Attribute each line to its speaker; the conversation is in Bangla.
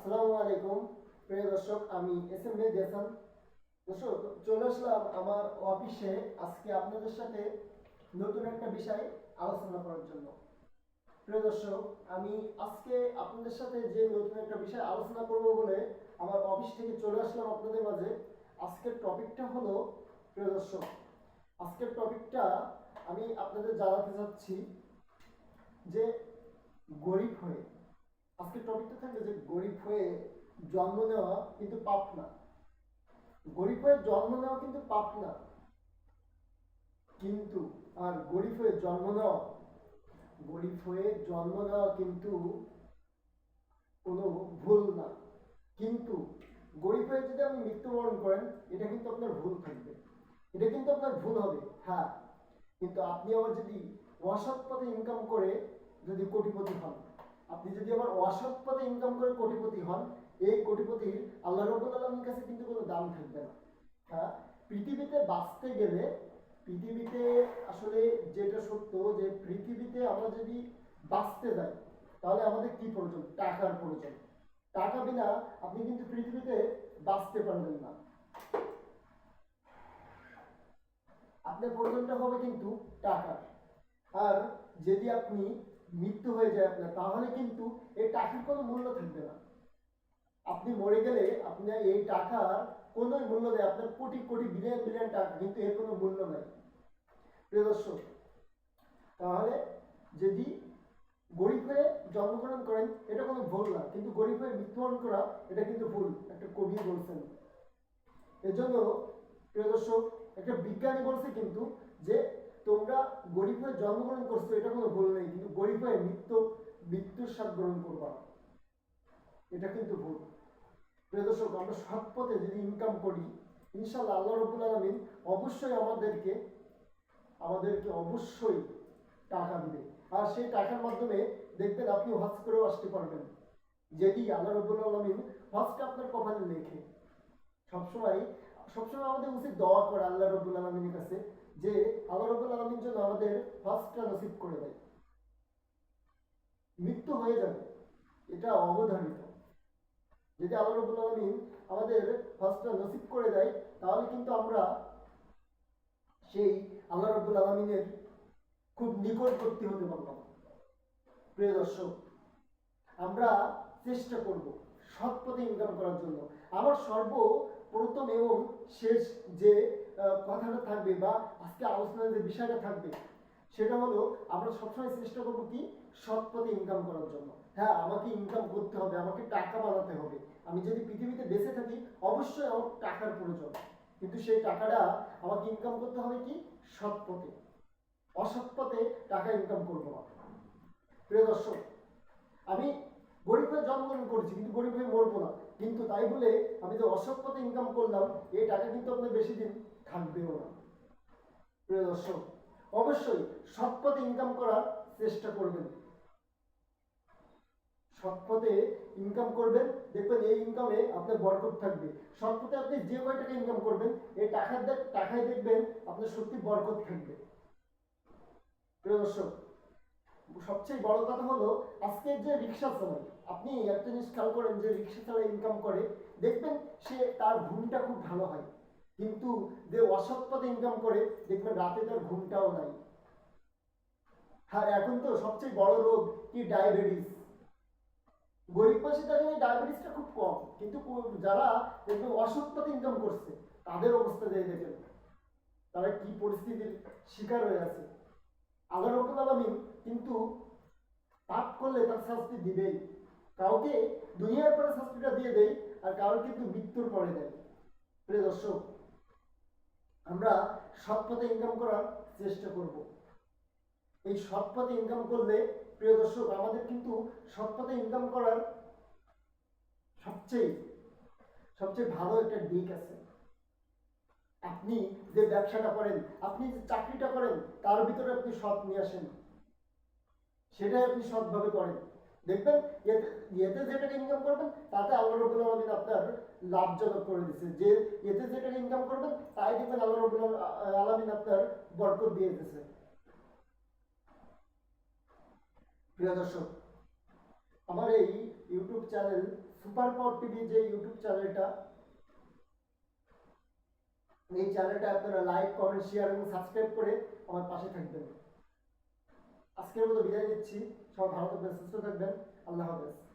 Speaker 1: আসসালামু আলাইকুম। প্রিয় দর্শক, আমি এস এম মেহেদি দর্শক, চলে আসলাম আমার অফিসে। আজকে আপনাদের সাথে নতুন একটা বিষয় আলোচনা করার জন্য। প্রিয় দর্শক, আমি আজকে আপনাদের সাথে যে নতুন একটা বিষয় আলোচনা করব বলে আমার অফিস থেকে চলে আসলাম আপনাদের মাঝে, আজকের টপিকটা হলো, প্রিয় দর্শক, আজকের টপিকটা আমি আপনাদের জানাতে চাচ্ছি যে গরিব হয়ে আজকের টপিকটা থাকবে যে গরিব হয়ে জন্ম নেওয়া কিন্তু পাপ না। গরিব হয়ে জন্ম নেওয়া কিন্তু পাপ না। কিন্তু, আর গরিব হয়ে জন্ম নেওয়া, গরিব হয়ে জন্ম নেওয়া কিন্তু কোনো ভুল না। কিন্তু, গরিব হয়ে যদি আপনি মৃত্যুবরণ করেন, এটা কিন্তু আপনার ভুল থাকবে। এটা কিন্তু আপনার ভুল হবে হ্যাঁ। কিন্তু আপনি আবার যদি অসৎ পথে ইনকাম করে যদি কোটিপতি হন আপনি যদি আবার অসৎ পথে ইনকাম করে কোটিপতি হন, এই কোটিপতির আল্লাহ আলমীর কাছে কিন্তু কোনো দাম থাকবে না। হ্যাঁ? পৃথিবীতে বাঁচতে গেলে, পৃথিবীতে আসলে যেটা সত্য যে পৃথিবীতে আমরা যদি বাঁচতে যাই, তাহলে আমাদের কি প্রয়োজন? টাকার প্রয়োজন। টাকা বিনা আপনি কিন্তু পৃথিবীতে বাঁচতে পারবেন না। আপনার প্রয়োজনটা হবে কিন্তু টাকার। আর যদি আপনি মৃত্যু হয়ে যায় আপনার, তাহলে কিন্তু এই টাকার কোনো মূল্য থাকবে না। আপনি মরে গেলে আপনার এই টাকার কোনো মূল্য নেই, আপনার কোটি কোটি বিলিয়ন বিলিয়ন টাকা, কিন্তু এর কোনো মূল্য নাই। প্রিয় দর্শক, তাহলে যদি গরিব হয়ে জন্মগ্রহণ করেন, এটা কোনো ভুল না, কিন্তু গরিব হয়ে মৃত্যুবরণ করা, এটা কিন্তু ভুল, একটা কবি বলছেন। এজন্য প্রিয় দর্শক, একটা বিজ্ঞানী বলছে কিন্তু যে তোমরা গরিব হয়ে জন্মগ্রহণ করছ, এটা কোনো ভুল নেই, কিন্তু গরিব হয়ে মৃত্যু, মৃত্যুর স্বাদ গ্রহণ করবা। এটা কিন্তু ভুল। প্রিয় দর্শক, আমরা সৎ পথে যদি ইনকাম করি ইনশাল্লাহ আল্লাহ রবুল আলমিন অবশ্যই আমাদেরকে আমাদেরকে অবশ্যই টাকা দিবে। আর সেই টাকার মাধ্যমে দেখবেন আপনি হজ করেও আসতে পারবেন। যদি আল্লাহ রবুল আলমিন হজটা আপনার কপালে লেখে সবসময় সবসময় আমাদের উচিত দোয়া করে আল্লাহ রবুল আলমিনের কাছে। যে আল্লাহ রবুল আলমিন যেন আমাদের হজটা নসিব করে দেয়। মৃত্যু হয়ে যাবে। এটা অবধারিত। যদি আল্লাহ রবুল আলমিন আমাদের হজটা নসিব করে দেয়, তাহলে কিন্তু আমরা সেই আল্লাহ রবুল আলমিনের খুব নিকটবর্তী হতে পারলাম প্রিয় দর্শক, আমরা চেষ্টা করব সৎ পথে ইনকাম করার জন্য। আমার সর্বপ্রথম এবং শেষ যে কথাটা থাকবে বা আজকে আলোচনার যে বিষয়টা থাকবে, সেটা হলো আমরা সবসময় চেষ্টা করব কি? সৎ পথে ইনকাম করার জন্য। হ্যাঁ আমাকে ইনকাম করতে হবে, আমাকে টাকা বানাতে হবে। আমি যদি পৃথিবীতে বেঁচে থাকি, অবশ্যই আমার টাকার প্রয়োজন। কিন্তু সেই টাকাটা আমাকে ইনকাম করতে হবে কি? সৎ পথে। অসৎ পথে টাকা ইনকাম করব না। প্রিয় দর্শক, আমি গরিব হয়ে জন্মগ্রহণ করেছি, কিন্তু গরিব কিন্তু তাই বলে আমি যে পথে ইনকাম করলাম, এই টাকা কিন্তু আপনার বেশি দিন থাকবেও না। প্রিয় দর্শক, অবশ্যই সৎ পথে ইনকাম করার চেষ্টা করবেন। সৎ পথে ইনকাম করবেন, দেখবেন এই ইনকামে আপনার বরকত থাকবে। সৎ পথে আপনি যে কয় টাকা ইনকাম করবেন, এই টাকার টাকায় দেখবেন আপনার সত্যি বরকত থাকবে। প্রিয় দর্শক, সবচেয়ে বড় কথা হলো, আজকের যে রিক্সা চালায় আপনি একটা জিনিস খেয়াল করেন যে রিক্সা চালায় ইনকাম করে, দেখবেন সে তার ঘুমটা খুব ভালো হয়। কিন্তু যে অসৎ পথে ইনকাম করে, দেখবেন রাতে তার ঘুমটাও নাই। আর এখন তো সবচেয়ে বড় রোগ কি ডায়াবেটিস গরিব পাশে তাদের ডায়াবেটিসটা খুব কম, কিন্তু যারা দেখবেন অসৎ পথে ইনকাম করছে, তাদের অবস্থা দিয়ে দেখেন। তারা কি পরিস্থিতির শিকার হয়ে আছে। আল্লাহ আলামিন কিন্তু পাপ করলে তার শাস্তি দিবেই। কাউকে দুনিয়ার পরে শাস্তিটা দিয়ে দেয় আর কারোর কিন্তু মৃত্যুর পরে দেয় প্রিয় দর্শক, আমরা সৎ পথে ইনকাম করার চেষ্টা করব। এই সৎ পথে ইনকাম করলে, প্রিয় দর্শক, আমাদের কিন্তু সৎ পথে ইনকাম করার সবচেয়ে সবচেয়ে ভালো একটা দিক আছে। আপনি যে ব্যবসাটা করেন, আপনি যে চাকরিটা করেন, তার ভিতরে আপনি সৎ নিয়ে আসেন। সেটাই আপনি সৎভাবে করেন। দেখবেন, এতে এতে যে টাকা ইনকাম করবেন, তাতে আল্লাহ রবুল আলমিন আপনার লাভজনক করে দিচ্ছে যে এতে যে টাকা ইনকাম করবেন, তাই দেখবেন আল্লাহ রবুল আলমিন আপনার বরকত দিয়ে দিতেছে প্রিয় দর্শক, আমার এই YouTube channel super power TV যে ইউটিউব চ্যানেলটা, এই চ্যানেলটা আপনারা লাইক, কমেন্ট, শেয়ার এবং সাবস্ক্রাইব করে আমার পাশে থাকবেন। আজকের মতো বিদায় নিচ্ছি। সব ভালো থাকবেন সুস্থ থাকবেন। আল্লাহ হাফেজ।